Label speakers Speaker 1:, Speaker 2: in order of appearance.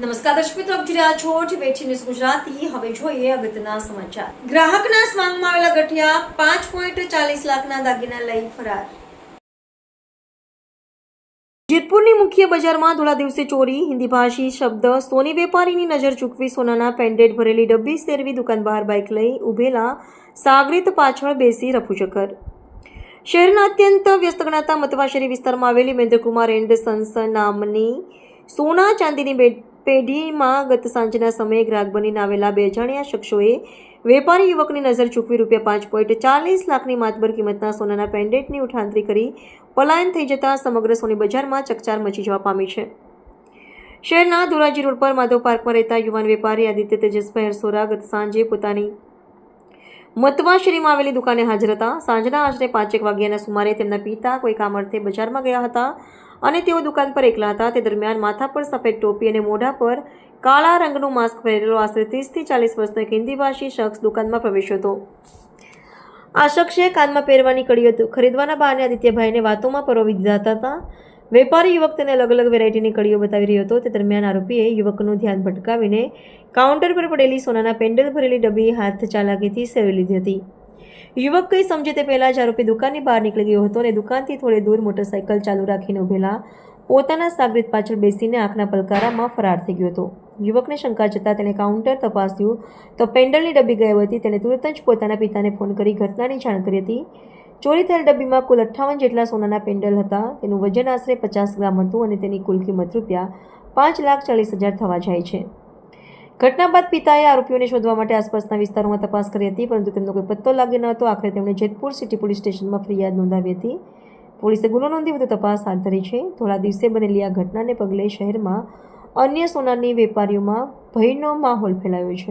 Speaker 1: નમસ્કાર દર્શક મિત્રો, આપ જોઈ રહ્યા છો ટીવી ગુજરાતી. હવે જોઈએ અગત્યના સમાચાર. ગ્રાહકના સ્વાંગમાં આવેલા ગઠિયા પાંચ પોઈન્ટ ચાલીસ લાખના દાગીના લઈ ફરાર. જેતપુરની મુખ્ય બજારમાં ધોળા દિવસે ચોરી, હિન્દી ભાષી શબ્દ, સોની વેપારીની નજર ચૂકવી સોનાના પેન્ડેડ ભરેલી ડબ્બી સેરવી દુકાન બહાર બાઇક લઈ ઉભેલા સાગરીત પાછળ બેસી રફુચક્કર. શહેરના અત્યંત વ્યસ્ત ગણાતા મતવાશેરી વિસ્તારમાં આવેલી મહેન્દ્રકુમાર એન્ડ સન્સ નામની સોના ચાંદીની બે- પેઢીમાં ગત સાંજના સમયે ગ્રાહક બનીને આવેલા બે અજાણ્યા શખ્સોએ વેપારી યુવકની નજર ચૂકવી રૂપિયા પાંચ પોઈન્ટ ચાલીસ લાખની માતબર કિંમતના સોનાના પેન્ડેટની ઉઠાંતરી કરી પલાયન થઈ જતા સમગ્ર સોની બજારમાં ચકચાર મચી જવા પામી છે. શહેરના ધોરાજી રોડ પર માધવ પાર્કમાં રહેતા યુવાન વેપારી આદિત્ય તેજસભાઈ હરસોરા ગત સાંજે પોતાની મતવાશેરીમાં આવેલી દુકાને હાજર હતા. સાંજના આશરે પાંચેક વાગ્યાના સુમારે તેમના પિતા કોઈ કામ અર્થે બજારમાં ગયા હતા. અને તેઓ દુકાન પર એકલા હતા. તે દરમિયાન માથા પર સફેદ ટોપી અને મોઢા પર કાળા રંગનું માસ્ક પહેરેલો આશરે ત્રીસથી ચાલીસ વર્ષનો એક હિન્દીભાષી શખ્સ દુકાનમાં પ્રવેશ્યો હતો. આ શખ્સે કાનમાં પહેરવાની કડીઓ ખરીદવાના બહાને આદિત્યભાઈને વાતોમાં પરોવી દીધા હતા. વેપારી યુવક તેને અલગ અલગ વેરાયટીની કડીઓ બતાવી રહ્યો હતો. તે દરમિયાન આરોપીએ યુવકનું ધ્યાન ભટકાવીને કાઉન્ટર પર પડેલી સોનાના પેન્ડલ ભરેલી ડબ્બી હાથ ચાલાકીથી સેવી લીધી હતી. યુવક કંઈ સમજે તે પહેલાં જ આરોપી દુકાનની બહાર નીકળી ગયો હતો અને દુકાનથી થોડે દૂર મોટરસાઇકલ ચાલુ રાખીને ઉભેલા પોતાના સાગરીત પાછળ બેસીને આંખના પલકારામાં ફરાર થઈ ગયો હતો. યુવકને શંકા જતાં તેણે કાઉન્ટર તપાસ્યું તો પેન્ડલની ડબ્બી ગઈ હતી. તેણે તુરંત જ પોતાના પિતાને ફોન કરી ઘટનાની જાણ કરી હતી. ચોરી થયેલ ડબ્બીમાં કુલ અઠ્ઠાવન જેટલા સોનાના પેન્ડલ હતા. તેનું વજન આશરે પચાસ ગ્રામ હતું અને તેની કુલ કિંમત રૂપિયા પાંચ લાખ ચાલીસ હજાર થવા જાય છે. ઘટના બાદ પિતાએ આરોપીઓને શોધવા માટે આસપાસના વિસ્તારોમાં તપાસ કરી હતી, પરંતુ તેમનો કોઈ પત્તો લાગ્યો ન હતો. આખરે તેમણે જેતપુર સિટી પોલીસ સ્ટેશનમાં ફરિયાદ નોંધાવી હતી. પોલીસે ગુનો નોંધી વધુ તપાસ હાથ ધરી છે. થોડા દિવસે બનેલી આ ઘટનાને પગલે શહેરમાં અન્ય સોનાની વેપારીઓમાં ભયનો માહોલ ફેલાયો છે.